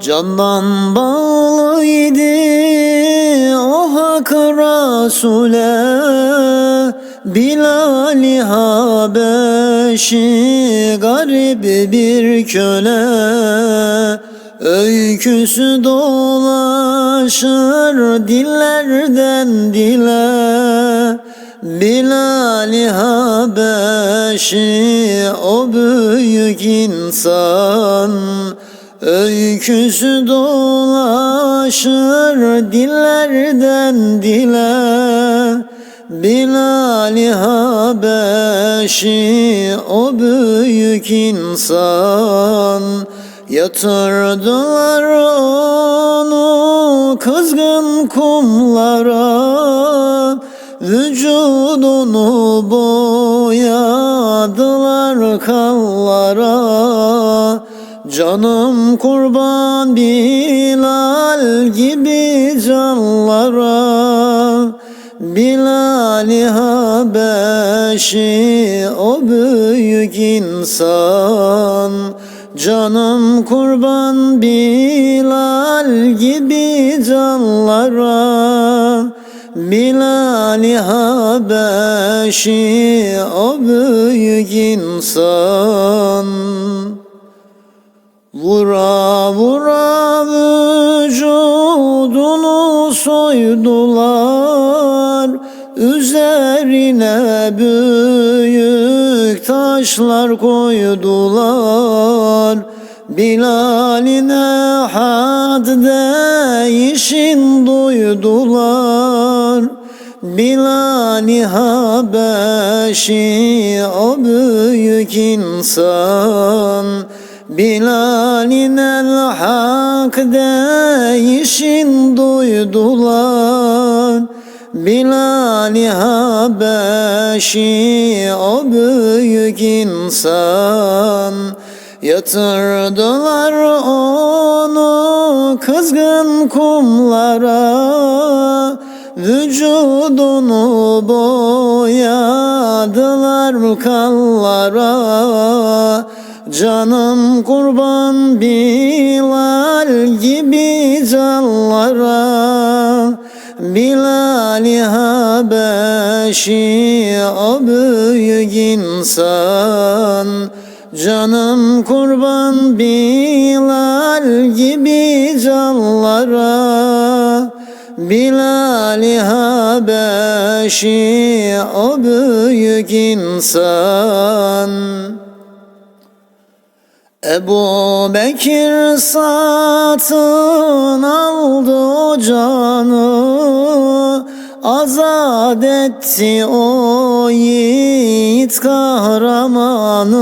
Candan bağlıydı o hak Resul'e Bilal-i Habeşi garip bir köle. Öyküsü dolaşır dillerden dile. Bilal-i Habeşi o büyük insan Öyküsü dolaşır dillerden dile Bilal-i Habeşi o büyük insan. Yatırdılar onu kızgın kumlara Vücudunu boyadılar kallara Canım kurban Bilal gibi canlara Bilal-i Habeşi o büyük insan. Canım kurban Bilal gibi canlara Bilal-i Habeşi o büyük insan Vura vura vücudunu soydular. Üzerine büyük taşlar koydular. Bilal'ine had değişin duydular. Bilal-i Habeşi o büyük insan Bilal'in el hak değişin duydular. Bilal-i Habeşi o büyük insan. Yatırdılar onu kızgın kumlara. Vücudunu boyadılar kallara Canım kurban Bilal gibi canlara Bilal-i Habeşi o büyük insan. Canım kurban Bilal gibi canlara Bilal-i Habeşi o büyük insan Ebu Bekir satın aldı o canı Azat etti o yiğit kahramanı.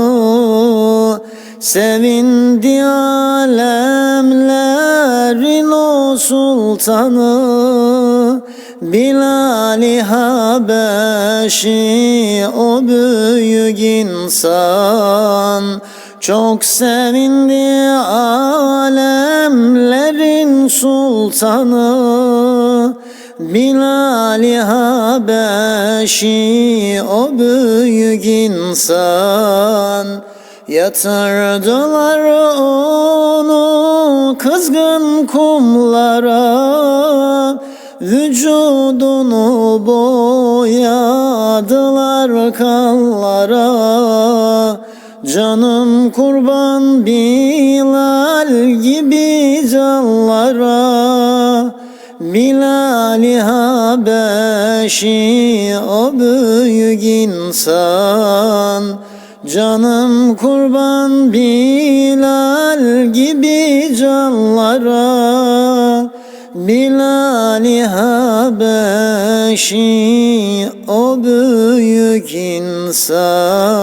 Sevindi alemlerin o sultanı Bilal-i Habeşi o büyük insan çok sevindi alemlerin sultanı Bilal-i Habeşi o büyük insan. Yatırdılar onu kızgın kumlara Vücudunu boyadılar kallara Canım kurban Bilal gibi canlara Bilal-i Habeşi o büyük insan. Canım kurban Bilal gibi canlara Bilal-i Habeşi o büyük insan